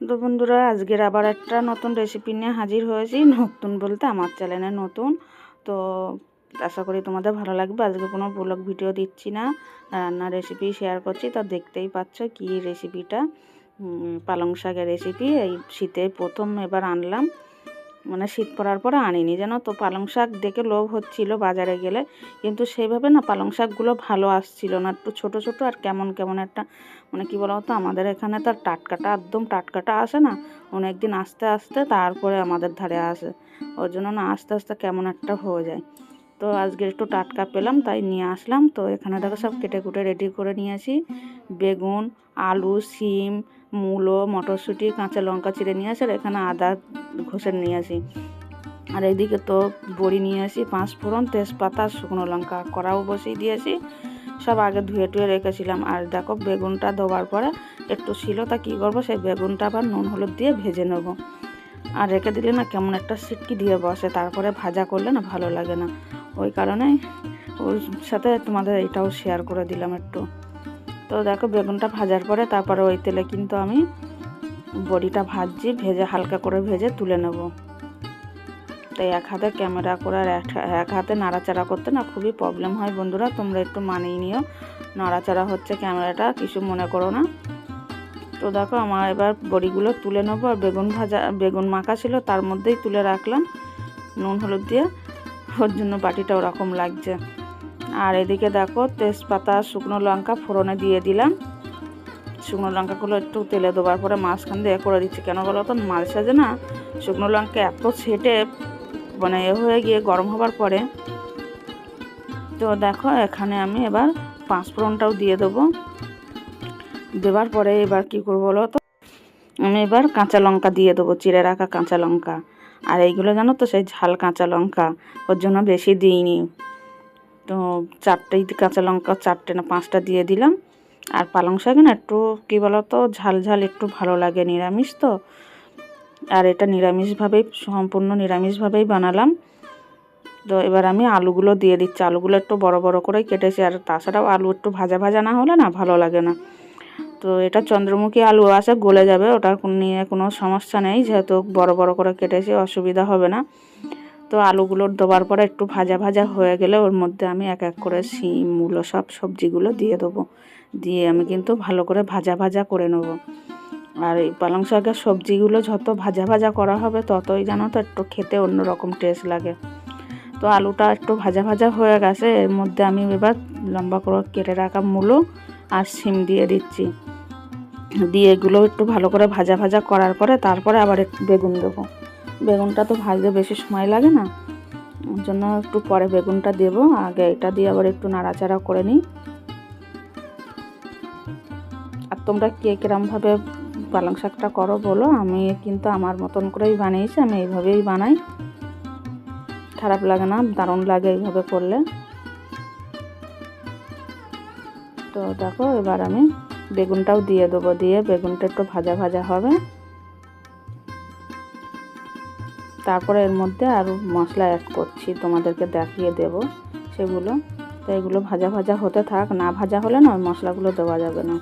তো বন্ধুরা, আজকের আবার একটা নতুন রেসিপি নিয়ে হাজির হয়েছি, নতুন বলতে আমার চ্যানেলে নতুন। তো আশা করি তোমাদের ভালো লাগবে। আজকে কোনো ব্লগ ভিডিও দিচ্ছি না, রান্নার রেসিপি শেয়ার করছি। তা দেখতেই পাচ্ছ কি রেসিপিটা পালং শাকের রেসিপি এই শীতে প্রথম এবার আনলাম। মানে শীত পড়ার পরে আনিনি। যেন তো পালং শাক দেখে লোভ হচ্ছিল বাজারে গেলে, কিন্তু সেইভাবে না পালং শাকগুলো ভালো আসছিল না। একটু ছোট ছোট আর কেমন কেমন একটা মানে কী বলতো আমাদের এখানে তার টাটকাটা একদম টাটকাটা আসে না। অনেক দিন আস্তে আস্তে তারপরে আমাদের ধারে আসে। ওর জন্য না আস্তে আস্তে কেমন একটা হয়ে যায়। তো আজকে একটু টাটকা পেলাম, তাই নিয়ে আসলাম। তো এখানে দেখো সব কেটে কুটে রেডি করে নিয়েছি। বেগুন, আলু সিম মূলো, মটরশুঁটি, কাঁচা লঙ্কা চিড়ে নিয়ে আসি, আর এখানে আদা ঘষে নিয়ে আসি। আর এইদিকে তো বড়ি নিয়ে আসি, পাঁচ ফোড়ন, তেজপাতা, শুকনো লঙ্কা কড়াও বসিয়ে দিয়েছি সব আগে ধুয়ে টুয়ে রেখেছিলাম। আর দেখো, বেগুনটা দেওয়ার পরে একটু ছিল, তা কী করব? সেই বেগুনটা আবার নুন হলুদ দিয়ে ভেজে নেব। আর রেখে দিলে না কেমন একটা সিটকি দিয়ে বসে, তারপরে ভাজা করলে না ভালো লাগে না। ওই কারণে ওর সাথে তোমাদের এটাও শেয়ার করে দিলাম একটু। তো দেখো বেগুনটা ভাজার পরে তারপরে ওই তেলে কিন্তু আমি বড়িটা ভাজছি, ভেজে হালকা করে ভেজে তুলে নেব। তাই এক হাতে ক্যামেরা করে আর এক- হাতে নাড়াচাড়া করতে না খুবই প্রবলেম হয় বন্ধুরা, তোমরা একটু মানিয়ে নিও। নাড়াচাড়া হচ্ছে ক্যামেরাটা, কিছু মনে করো না। তো দেখো আমার এবার বড়িগুলো তুলে নেব, আর বেগুন ভাজা, বেগুন মাখা ছিল তার মধ্যেই তুলে রাখলাম, নুন, হলুদ দিয়ে। ওর জন্য বাটিটা ওরকম লাগছে। আর এদিকে দেখো তেজপাতা, শুকনো লঙ্কা ফোড়নে দিয়ে দিলাম। শুকনো লঙ্কাগুলো একটু তেলে দেওয়ার পরে মাঝখান দিয়ে করে দিচ্ছি। কেন বলো তো মাছ সাজে না শুকনো লঙ্কা এত ছেটে মানে এ হয়ে গিয়ে গরম হবার পরে তো দেখো এখানে আমি এবার পাঁচফোড়নটাও দিয়ে দেবো। দেওয়ার পরে এবার কি করব বলো তো, আমি এবার কাঁচা লঙ্কা দিয়ে দেবো, চিড়ে রাখা কাঁচা লঙ্কা। আর এইগুলো জানো তো, সেই ঝাল কাঁচা লঙ্কা, ওর জন্য বেশি দিইনি। তো চারটেই কাঁচা লঙ্কা চারটে না পাঁচটা দিয়ে দিলাম। আর পালং শাক না একটু, কী বলো তো ঝাল ঝাল একটু ভালো লাগে নিরামিষ তো। আর এটা নিরামিষভাবেই, সম্পূর্ণ নিরামিষভাবেই বানালাম। তো এবার আমি আলুগুলো দিয়ে দিচ্ছি। আলুগুলো একটু বড় বড় করে কেটেছি। আর তাছাড়াও আলু একটু ভাজা ভাজা না হলে না ভালো লাগে না। তো এটা চন্দ্রমুখী আলু আছে, গলে যাবে। ওটা নিয়ে কোনো সমস্যা নেই। যেহেতু বড় বড় করে কেটেছি, অসুবিধা হবে না। তো আলুগুলো দেওয়ার পরে একটু ভাজা ভাজা হয়ে গেলে ওর মধ্যে আমি এক এক করে শিম, মূলো সব সবজিগুলো দিয়ে দেবো। দিয়ে আমি কিন্তু ভালো করে ভাজা ভাজা করে নেব। আর এই পালং শাকের সবজিগুলো যত ভাজা ভাজা করা হবে ততই জানো তো একটু খেতে অন্যরকম টেস্ট লাগে। তো আলুটা একটু ভাজা ভাজা হয়ে গেছে, এর মধ্যে আমি এবার লম্বা করে কেটে রাখা মূলো আর শিম দিয়ে দিচ্ছি। দিয়ে এগুলো একটু ভালো করে ভাজা ভাজা করার পরে তারপরে আবার একটু বেগুন দেবো। বেগুনটা তো ভাজতে বেশি সময় লাগে না। ওর জন্য একটু পরে বেগুনটা দেবো। আগে এটা দিয়ে আবার একটু নাড়াচাড়া করে নিই। আর তোমরা কে কিরমভাবে পালং শাকটা করো বলো। আমি কিন্তু আমার মতন করেই বানিয়েছি, আমি এইভাবেই বানাই। খারাপ লাগে না, দারুণ লাগে এইভাবে করলে। তো দেখো, এবার আমি বেগুনটাও দিয়ে দেবো, দিয়ে বেগুনটা একটু ভাজা ভাজা হবে। তারপরে এর মধ্যে আরও মশলা অ্যাড করছি, তোমাদেরকে দেখিয়ে দেব সেগুলো। তো এগুলো ভাজা ভাজা হতে থাক, না ভাজা হলে না ওই মশলাগুলো দেওয়া যাবে না।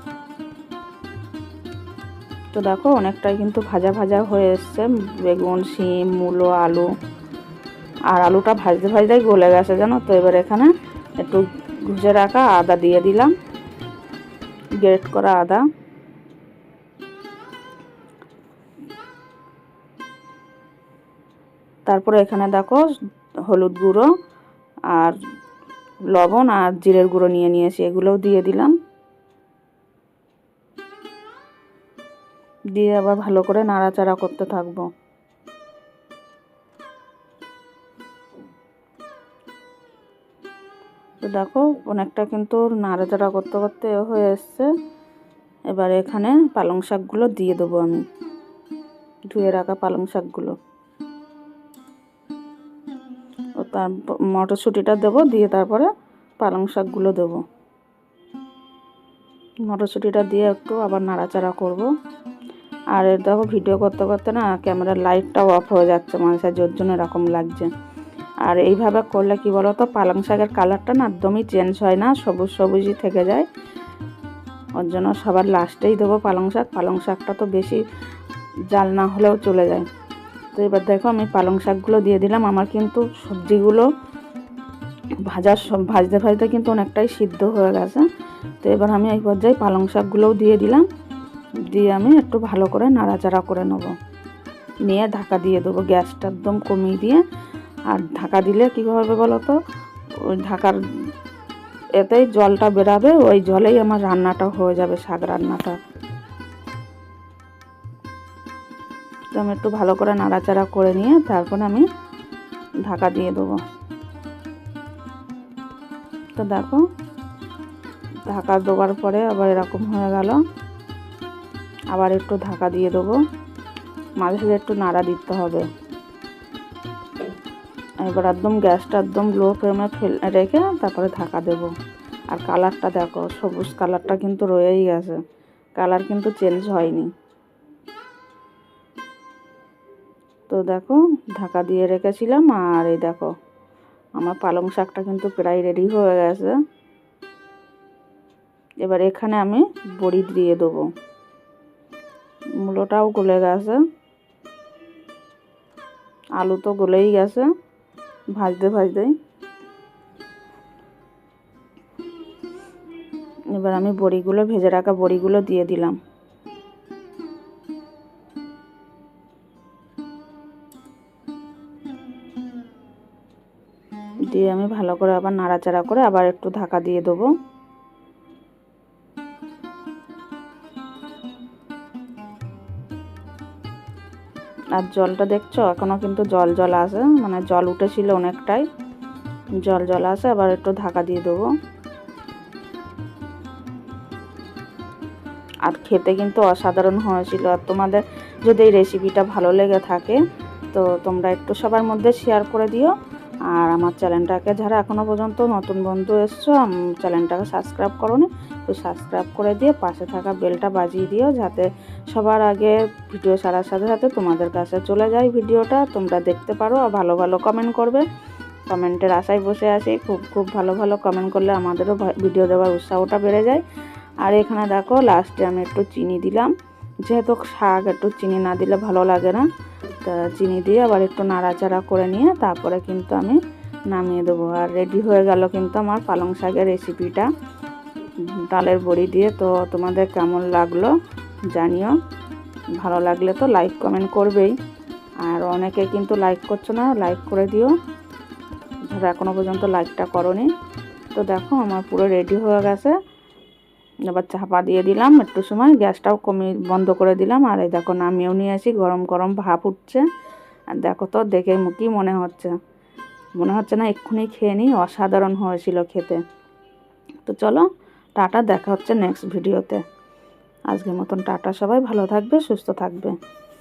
তো দেখো অনেকটাই কিন্তু ভাজা ভাজা হয়ে এসছে, বেগুন, শিম, মূলো, আলু। আর আলুটা ভাজতে ভাজতেই গলে গেছে জানো তো, এবার এখানে একটু ঘুষে রাখা আদা দিয়ে দিলাম। গ্রেট করা আদা। তারপরে এখানে দেখো হলুদ গুঁড়ো আর লবণ আর জিরের গুঁড়ো নিয়ে নিয়েছি, এগুলোও দিয়ে দিলাম। দিয়ে আবার ভালো করে নাড়াচাড়া করতে থাকব। তো দেখো অনেকটা কিন্তু নাড়াচাড়া করতে করতে হয়ে এসছে। এবার এখানে পালং শাকগুলো দিয়ে দেবো আমি। ধুয়ে রাখা পালং শাকগুলো। তার মটরশুঁটিটা দেবো, দিয়ে তারপরে পালং শাকগুলো দেবো। মটরশুঁটিটা দিয়ে একটু আবার নাড়াচাড়া করব। আর এর দেখো ভিডিও করতে করতে না ক্যামেরার লাইটটাও অফ হয়ে যাচ্ছে সাঝে ওর জন্য এরকম লাগছে। আর এইভাবে করলে কি বলো তো পালং শাকের কালারটা না একদমই চেঞ্জ হয় না, সবুজ সবুজই থেকে যায়। ওর জন্য সবার লাস্টেই দেবো পালং শাক। পালং শাকটা তো বেশি জাল না হলেও চলে যায়। তো এবার দেখো আমি পালং শাকগুলো দিয়ে দিলাম। আমার কিন্তু সবজিগুলো ভাজার সব, ভাজতে ভাজতে কিন্তু অনেকটাই সিদ্ধ হয়ে গেছে। তো এবার আমি এই পর্যায়ে পালং শাকগুলোও দিয়ে দিলাম। দিয়ে আমি একটু ভালো করে নাড়াচাড়া করে নেব। নিয়ে ঢাকা দিয়ে দেবো। গ্যাসটা একদম কমিয়ে দিয়ে। আর ঢাকা দিলে কী হবে বলো তো? ওই ঢাকার এতেই জলটা বেরাবে। ওই জলেই আমার রান্নাটা হয়ে যাবে, শাক রান্নাটা। আমি একটু ভালো করে নাড়াচাড়া করে নিয়ে তারপরে আমি ঢাকা দিয়ে দেবো। তো দেখো, ঢাকা দেওয়ার পরে আবার এরকম হয়ে গেল। আবার একটু ঢাকা দিয়ে দেবো। মাঝে সাঝে একটু নাড়া দিতে হবে। এবার একদম গ্যাসটা একদম লো ফ্লেমে ফেল রেখে তারপরে ঢাকা দেব। আর কালারটা দেখো, সবুজ কালারটা কিন্তু রয়েই গেছে। কালার কিন্তু চেঞ্জ হয়নি। তো দেখো, ঢাকা দিয়ে রেখেছিলাম আর এই দেখো, আমার পালং শাকটা কিন্তু প্রায় রেডি হয়ে গেছে। এবার এখানে আমি বড়ি দিয়ে দেবো। মূলোটাও গলে গেছে। আলু তো গলেই গেছে, ভাজতে ভাজতেই। এবার আমি বড়িগুলো, ভেজে রাখা বড়িগুলো দিয়ে দিলাম। দিয়ে আমি ভালো করে আবার নাড়াচাড়া করে আবার একটু ঢাকা দিয়ে দেবো। আর জলটা দেখছ? এখনও কিন্তু জল জল আছে মানে জল উঠেছিল অনেকটাই। জল জল আছে, আবার একটু ঢাকা দিয়ে দেবো। আর খেতে কিন্তু অসাধারণ হয়েছিল। আর তোমাদের যদি এই রেসিপিটা ভালো লেগে থাকে, তো তোমরা একটু সবার মধ্যে শেয়ার করে দিও। আর আমার চ্যানেলটাকে যারা এখনও পর্যন্ত নতুন বন্ধু এসছো চ্যানেলটাকে সাবস্ক্রাইব করো তো সাবস্ক্রাইব করে দিয়ে পাশে থাকা বেলটা বাজিয়ে দিও যাতে সবার আগে ভিডিও ছাড়ার সাথে সাথে তোমাদের কাছে চলে যায় ভিডিওটা। তোমরা দেখতে পারো আর ভালো ভালো কমেন্ট করবে। কমেন্টের আশায় বসে আছি। খুব খুব ভালো ভালো কমেন্ট করলে আমাদেরও ভিডিও দেওয়ার উৎসাহটা বেড়ে যায়। আর এখানে দেখো লাস্টে আমি একটু চিনি দিলাম। যেহেতু শাক একটু চিনি না দিলে ভালো লাগে না। চিনি দিয়ে আবার একটু নাড়াচাড়া করে নিয়ে তারপরে কিন্তু আমি নামিয়ে দেবো। আর রেডি হয়ে গেল কিন্তু আমার পালং শাকের রেসিপিটা ডালের বড়ি দিয়ে তো তোমাদের কেমন লাগল জানিও। ভালো লাগলে তো লাইক কমেন্ট করবেই। আর অনেকে কিন্তু লাইক করছ না লাইক করে দিও। যারা এখনও পর্যন্ত লাইকটা করনি, তো দেখো আমার পুরো রেডি হয়ে গেছে। এবার চাপা দিয়ে দিলাম, একটু সময়, গ্যাসটাও কমিয়ে বন্ধ করে দিলাম। আর এই দেখো, নামিয়েও নিয়ে আসি, গরম গরম ভাপ উঠছে। আর দেখো তো, দেখে কি মনে হচ্ছে? মনে হচ্ছে না, এক্ষুনি খেয়ে নিই, অসাধারণ হয়েছিল খেতে। তো চলো, টাটা, দেখা হচ্ছে নেক্সট ভিডিওতে আজকের মতন টাটা, সবাই ভালো থাকবে, সুস্থ থাকবে।